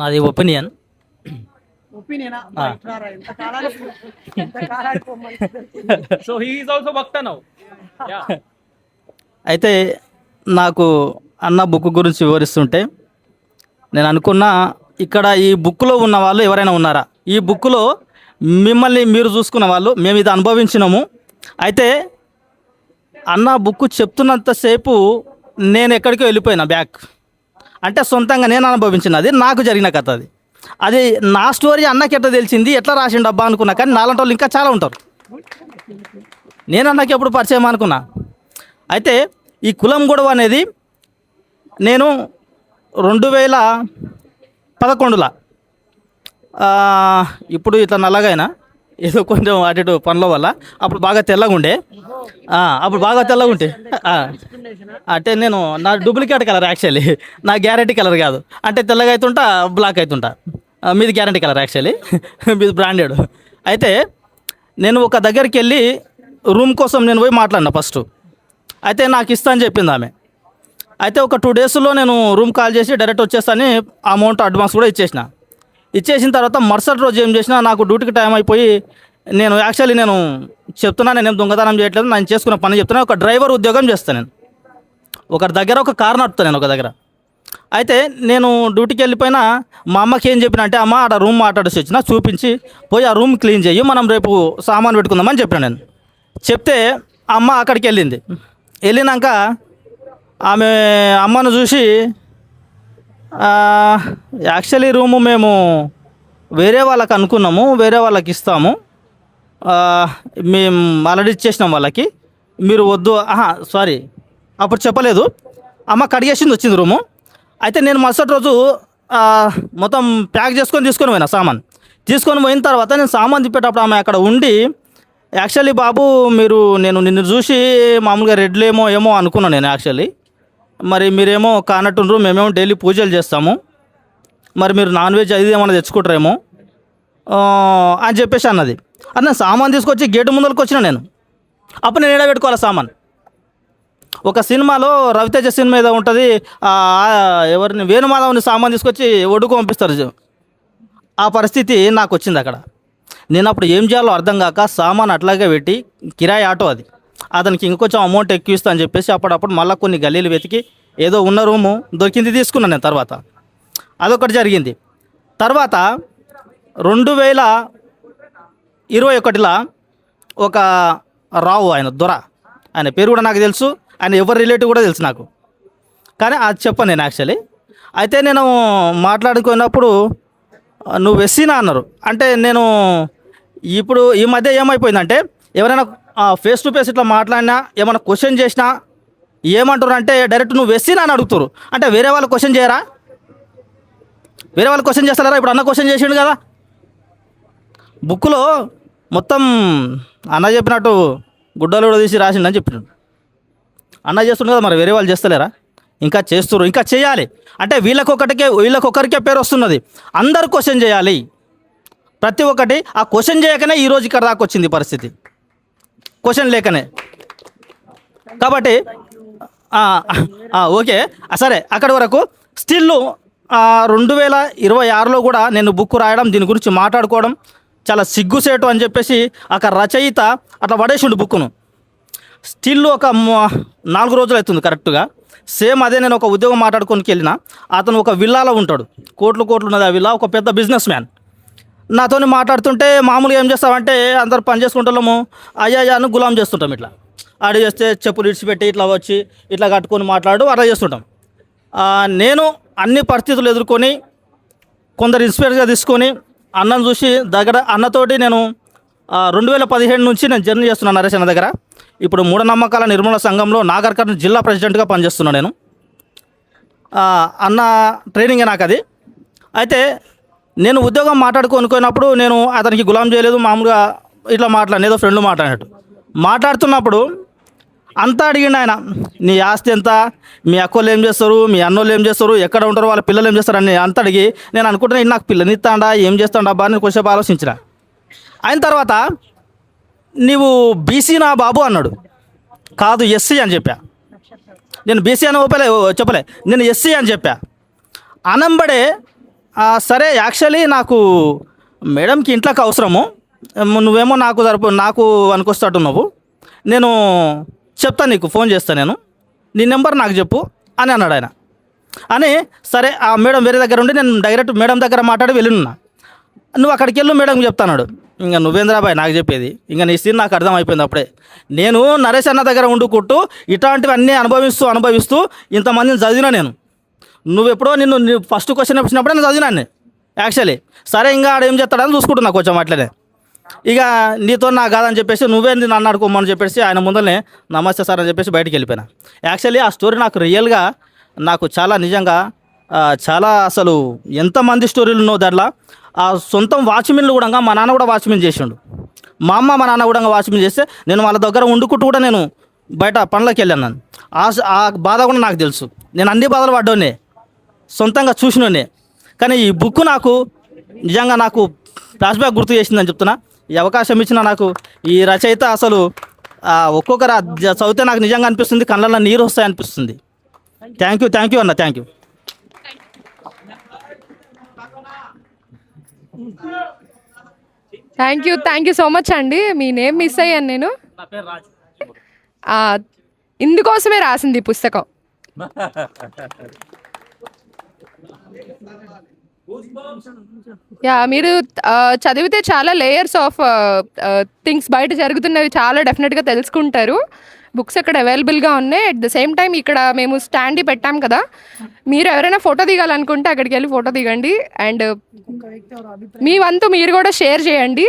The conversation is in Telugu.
నాది ఒపీనియన్. అయితే నాకు అన్న బుక్ గురించి వివరిస్తుంటే నేను అనుకున్నా ఇక్కడ ఈ బుక్లో ఉన్న వాళ్ళు ఎవరైనా ఉన్నారా? ఈ బుక్లో మిమ్మల్ని మీరు చూసుకున్న వాళ్ళు మేము ఇది అనుభవించినాము. అయితే అన్న బుక్ చెప్తున్నంతసేపు నేను ఎక్కడికో వెళ్ళిపోయినా బ్యాక్. అంటే సొంతంగా నేను అనుభవించినది నాకు జరిగిన కథ అది. అది నా స్టోరీ అన్నకి ఎట్లా తెలిసింది ఎట్లా రాసిండు అబ్బా అనుకున్నా కానీ నాలంటి వాళ్ళు ఇంకా చాలా ఉంటారు. నేను అన్నకి ఎప్పుడు పరిచయం అనుకున్నా. అయితే ఈ కులం గొడవ అనేది నేను రెండు వేల పదకొండులో ఇప్పుడు ఇట్లా నల్లగైనా ఏదో కొంచెం అటు ఇటు పనుల వల్ల అప్పుడు బాగా తెల్లగా ఉండే అప్పుడు బాగా తెల్లగా ఉంటే. అంటే నేను నా డూప్లికేట్ కలర్ యాక్చువల్లీ. నా గ్యారంటీ కలర్ కాదు. అంటే తెల్లగా అవుతుంటా బ్లాక్ అవుతుంటా మీది గ్యారంటీ కలర్ యాక్చువల్లీ. మీది బ్రాండెడ్. అయితే నేను ఒక దగ్గరికి వెళ్ళి రూమ్ కోసం నేను పోయి మాట్లాడినా ఫస్ట్. అయితే నాకు ఇస్తా అని చెప్పింది ఆమె. అయితే ఒక టూ డేస్లో నేను రూమ్ కాల్ చేసి డైరెక్ట్ వచ్చేస్తాను అమౌంట్ అడ్వాన్స్ కూడా ఇచ్చేసిన. ఇచ్చేసిన తర్వాత మరుసటి రోజు ఏం చేసినా నాకు డ్యూటీకి టైం అయిపోయి నేను యాక్చువల్లీ నేను చెప్తున్నా నేనేం దొంగతనం చేయట్లేదు నేను చేసుకున్న పని చెప్తున్నా ఒక డ్రైవర్ ఉద్యోగం చేస్తాను నేను. ఒకరి దగ్గర ఒక కార్ నడుపుతాను నేను ఒక దగ్గర. అయితే నేను డ్యూటీకి వెళ్ళిపోయినా మా అమ్మకి ఏం చెప్పిన అంటే అమ్మ ఆడ రూమ్ మాట్లాడేసి వచ్చిన చూపించి పోయి ఆ రూమ్ క్లీన్ చేయి మనం రేపు సామాన్ పెట్టుకుందామని చెప్పాను నేను. చెప్తే అమ్మ అక్కడికి వెళ్ళింది. వెళ్ళినాక ఆమె అమ్మను చూసి యాక్చువల్లీ రూము మేము వేరే వాళ్ళకి అనుకున్నాము వేరే వాళ్ళకి ఇస్తాము మేము ఆల్రెడీ ఇచ్చేసినాం వాళ్ళకి. మీరు వద్దు ఆహా సారీ అప్పుడు చెప్పలేదు. అమ్మ కడిగేసింది వచ్చింది రూము. అయితే నేను మరుసటి రోజు మొత్తం ప్యాక్ చేసుకొని తీసుకొని పోయినా సామాన్. తీసుకొని పోయిన తర్వాత నేను సామాన్ తిప్పేటప్పుడు ఆమె అక్కడ ఉండి యాక్చువల్లీ బాబు మీరు నేను నిన్ను చూసి మామూలుగా రెడ్లేమో ఏమో అనుకున్నాను నేను యాక్చువల్లీ మరి మీరేమో కానట్టుండ్రు మేమేమో డైలీ పూజలు చేస్తాము. మరి మీరు నాన్ వెజ్ అది ఏమైనా తెచ్చుకుంటారేమో. అని చెప్పేసి అన్నది. అది నేను సామాన్ తీసుకొచ్చి గేటు ముందరకు వచ్చిన నేను. అప్పుడు నేను ఎడబెట్టుకోవాలి సామాన్? ఒక సినిమాలో రవితేజ సినిమా ఏదో ఉంటుంది ఎవరిని వేణుమాధవ్ని సామాన్ తీసుకొచ్చి ఒడ్డుకు పంపిస్తారు. ఆ పరిస్థితి నాకు వచ్చింది అక్కడ. నేను అప్పుడు ఏం చేయాలో అర్థం కాక సామాన్ అట్లాగే పెట్టి కిరాయి ఆటో అది. అతనికి ఇంకొంచెం అమౌంట్ ఎక్కువ ఇస్తా అని చెప్పేసి అప్పుడప్పుడు మళ్ళీ కొన్ని గల్లీలు వెతికి ఏదో ఉన్న రూము దొరికింది తీసుకున్నాను నేను తర్వాత. అదొకటి జరిగింది. తర్వాత రెండు వేల ఇరవై ఒకటిలో ఒక రావు ఆయన దొర. ఆయన పేరు కూడా నాకు తెలుసు. ఆయన ఎవరి రిలేటివ్ కూడా తెలుసు నాకు. కానీ అది చెప్పను నేను యాక్చువల్లీ అయితే నేను మాట్లాడుకున్నప్పుడు నువ్వు ఎస్సీనా? అన్నారు. అంటే నేను ఇప్పుడు ఈ మధ్య ఏమైపోయిందంటే ఎవరైనా ఫేస్ టు ఫేస్ ఇట్లా మాట్లాడినా ఏమైనా క్వశ్చన్ చేసినా ఏమంటారు అంటే డైరెక్ట్ నువ్వు ఎస్సీనా? అని అడుగుతారు. అంటే వేరే వాళ్ళు క్వశ్చన్ చేయరా? వేరే వాళ్ళు క్వశ్చన్ చేస్తారా? ఇప్పుడు అన్న క్వశ్చన్ చేసిండు కదా. బుక్లో మొత్తం అన్న చెప్పినట్టు గుడ్డలు కూడా తీసి రాసిండని చెప్పినాడు. అన్న చేస్తుండే కదా మరి వేరే వాళ్ళు చేస్తలేరా? ఇంకా చేస్తున్నారు ఇంకా చేయాలి. అంటే వీళ్ళకొకటికే వీళ్ళకొకరికే పేరు వస్తున్నది. అందరు క్వశ్చన్ చేయాలి. ప్రతి ఒక్కటి ఆ క్వశ్చన్ చేయకనే ఈరోజు ఇక్కడ దాకా వచ్చింది పరిస్థితి. క్వశ్చన్ లేకనే. కాబట్టి ఓకే. సరే అక్కడి వరకు స్టిల్ రెండు వేల ఇరవై ఆరులో కూడా నేను బుక్ రాయడం దీని గురించి మాట్లాడుకోవడం చాలా సిగ్గుసేటు అని చెప్పేసి అక్కడ రచయిత అట్లా పడేసిండు బుక్కును. స్టిల్ ఒక నాలుగు రోజులు అవుతుంది కరెక్ట్గా. సేమ్ అదే నేను ఒక ఉద్యోగం మాట్లాడుకొని వెళ్ళిన. అతను ఒక విల్లాలో ఉంటాడు. కోట్లు కోట్లు ఉన్నది ఆ విల్లా. ఒక పెద్ద బిజినెస్ మ్యాన్. నాతోని మాట్లాడుతుంటే మామూలుగా ఏం చేస్తామంటే అందరు పని చేసుకుంటాము అయ్యా అని గులాం చేస్తుంటాం ఇట్లా. ఆడ చేస్తే చెప్పులు ఇడిచిపెట్టి ఇట్లా వచ్చి ఇట్లా కట్టుకొని మాట్లాడు అట్లా చేస్తుంటాం. నేను అన్ని పరిస్థితులు ఎదుర్కొని కొందరు ఇన్స్పైర్గా తీసుకొని అన్నను చూసి దగ్గర అన్నతోటి నేను రెండు వేల పదిహేడు నుంచి నేను జర్నీ చేస్తున్నాను నరేష్ అన్న దగ్గర. ఇప్పుడు మూఢనమ్మకాల నిర్మూలన సంఘంలో నాగర్కర్ణ జిల్లా ప్రెసిడెంట్గా పనిచేస్తున్నాను నేను. అన్న ట్రైనింగే నాకు అది అయితే నేను ఉద్యోగం మాట్లాడుకొనుకున్నప్పుడు నేను అతనికి గులాం చేయలేదు మామూలుగా ఇట్లా మాట్లాడిన ఏదో ఫ్రెండ్ మాట్లాడినట్టు. మాట్లాడుతున్నప్పుడు అంతా అడిగిండు ఆయన. నీ ఆస్తి ఎంత? మీ అక్కోళ్ళు ఏం చేస్తారు? మీ అన్నోళ్ళు ఏం చేస్తారు? ఎక్కడ ఉంటారు? వాళ్ళ పిల్లలు ఏం చేస్తారు? అని అంత అడిగి నేను అనుకుంటున్నా నాకు నాకు పిల్లనిస్తాడా ఏం చేస్తాడా? అబ్బా నేను కొంచెంసేపు ఆలోచించిన. అయిన తర్వాత నీవు బీసీ నా బాబు అన్నాడు. కాదు ఎస్సీ అని చెప్పా. నేను బీసీ అని ఓపెలే చెప్పలే. నేను ఎస్సీ అని చెప్పా. అనంబడే సరే యాక్చువల్లీ నాకు మేడంకి ఇంట్లోకి అవసరము. నువ్వేమో నాకు సరిపో నాకు అనుకొస్తాడు నువ్వు నేను చెప్తాను నీకు ఫోన్ చేస్తాను నేను. నీ నెంబర్ నాకు చెప్పు అని అన్నాడు ఆయన. అని సరే ఆ మేడం వేరే దగ్గర ఉండి నేను డైరెక్ట్ మేడం దగ్గర మాట్లాడి వెళ్ళినున్నా. నువ్వు అక్కడికి వెళ్ళు మేడం చెప్తాన్నాడు ఇంకా నువ్వేంద్రాబాయ్ నాకు చెప్పేది. ఇంకా నీ సీన్ నాకు అర్థం అయిపోయింది అప్పుడే. నేను నరేష్ అన్న దగ్గర ఉండుకుంటూ ఇట్లాంటివన్నీ అనుభవిస్తూ అనుభవిస్తూ ఇంతమందిని చదివినా నేను. నువ్వెప్పుడో నిన్ను ఫస్ట్ క్వశ్చన్ వచ్చినప్పుడే నేను చదివినాను యాక్చువల్లీ సరే ఇంకా ఆడేం చేస్తాడని చూసుకుంటున్నా కొంచెం అట్లనే. ఇక నీతో నా కాదని చెప్పేసి నువ్వేంది నన్ను అడుకోమని చెప్పేసి ఆయన ముందరనే నమస్తే సార్ అని చెప్పేసి బయటికి వెళ్ళిపోయినా. యాక్చువల్లీ ఆ స్టోరీ నాకు రియల్గా నాకు చాలా నిజంగా చాలా అసలు ఎంతమంది స్టోరీలు ఉన్నావు దాంట్లో ఆ సొంతం వాచ్మెన్లు కూడా మా నాన్న కూడా వాచ్మెన్ చేసిండు. మా అమ్మ మా నాన్న కూడా వాచ్మెన్ చేస్తే నేను వాళ్ళ దగ్గర వండుకుంటూ కూడా నేను బయట పనులకు వెళ్ళాను ఆ ఆ బాధ కూడా నాకు తెలుసు. నేను అన్ని బాధలు పడ్డోనే సొంతంగా చూసినోనే కానీ ఈ బుక్ నాకు నిజంగా నాకు ఫ్లాష్ బ్యాక్ గుర్తు చేసిందని చెప్తున్నా. ఈ అవకాశం ఇచ్చిన నాకు ఈ రచయిత అసలు ఆ, ఒక్కొక్కరు చదివితే నాకు నిజంగా అనిపిస్తుంది కళ్ళల్లో నీరు వస్తాయి అనిపిస్తుంది థ్యాంక్ యూ థ్యాంక్ యూ అన్న thank you thank you thank you so much అండి. మీ నేమ్ మిస్ అయ్యాను నేను. నా పేరు రాజు. ఆ, ఇందుకోసమే రాసింది ఈ పుస్తకం. యా మీరు ఆ, చదివితే చాలా లేయర్స్ ఆఫ్ థింగ్స్ బయట జరుగుతున్నవి చాలా డెఫినెట్గా తెలుసుకుంటారు. బుక్స్ అక్కడ అవైలబుల్గా ఉన్నాయి. అట్ ద సేమ్ టైం ఇక్కడ మేము స్టాండ్ పెట్టాం కదా. మీరు ఎవరైనా ఫోటో దిగాలనుకుంటే అక్కడికి వెళ్ళి ఫోటో దిగండి. అండ్ మీ వంతు మీరు కూడా షేర్ చేయండి.